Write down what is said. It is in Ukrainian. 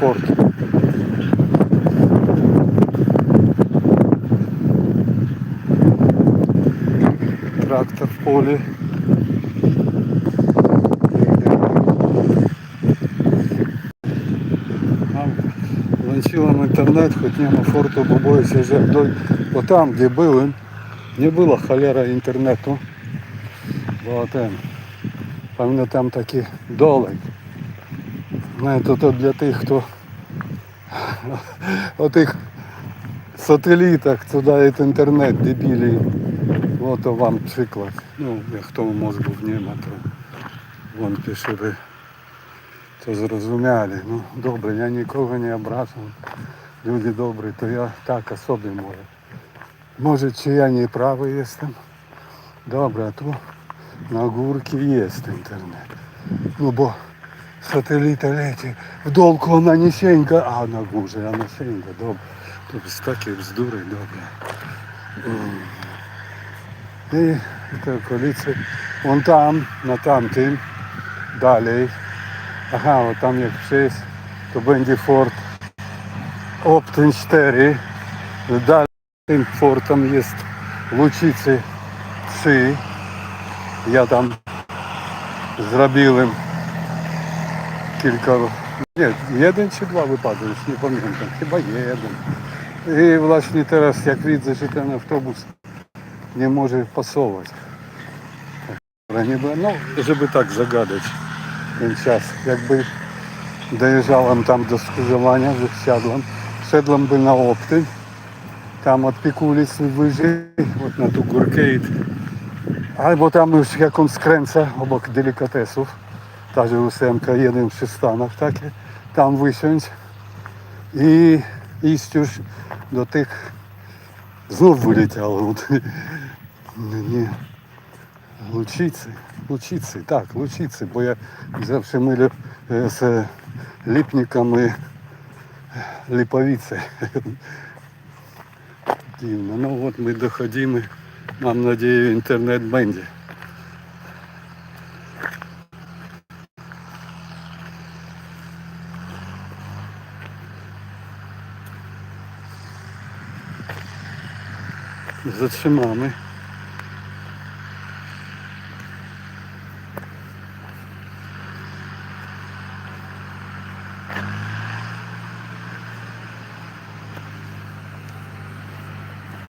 Форт. Трактор в полі. Нам Вłączyłem интернет, хоть не на форту, бо боюся, że do, bo tam gdzie byłem, nie było cholera internetu, bo ten, pamiętam taki dolek. To dla tych, kto o tych satelitach, co daje internet, debili. Oto wam przykład. No, jak to mózgów nie ma, to wątpię, żeby to zrozumiali. No добре, я нікого не ображam. Люди добрі, то я так o sobie mówię. Może czy ja nie prawy jestem? Dobra, tu na górki jest internet. No bo ona nie sięga, a na górze ona sięga. Dobra. To jest takie bzdury, dobra. Mm. I te okolice, won tam, na tamtym, dalej, Aha, o tam jak przejść, to będzie Fort Optyn 4. Dalej tym fortem jest Лучиці 3. Я там зробив кілька, ні, один чи два випадки, nie pamiętam, chyba jeden. I właśnie teraz jak widzę, że ten autobus nie może pasować. Ale nie było, no, żeby tak zagadać ten czas. Jakby dojeżdżałem tam do skrzyżowania, że wsiadłem, wszedłem by na Optyn, tam od Pikulicy wyżej, od na tą górkę i albo tam już jak ta że ósemka, jeden przystanek takie, tam wysiąść i iść już do tych, znów wyleciało, no nie, Лучиці, Лучиці, так, Лучиці, бо я завжди милю е, з ліпниками липовиці. Дивно. Ну от ми доходимо. Мам надію, інтернет Zatrzymamy.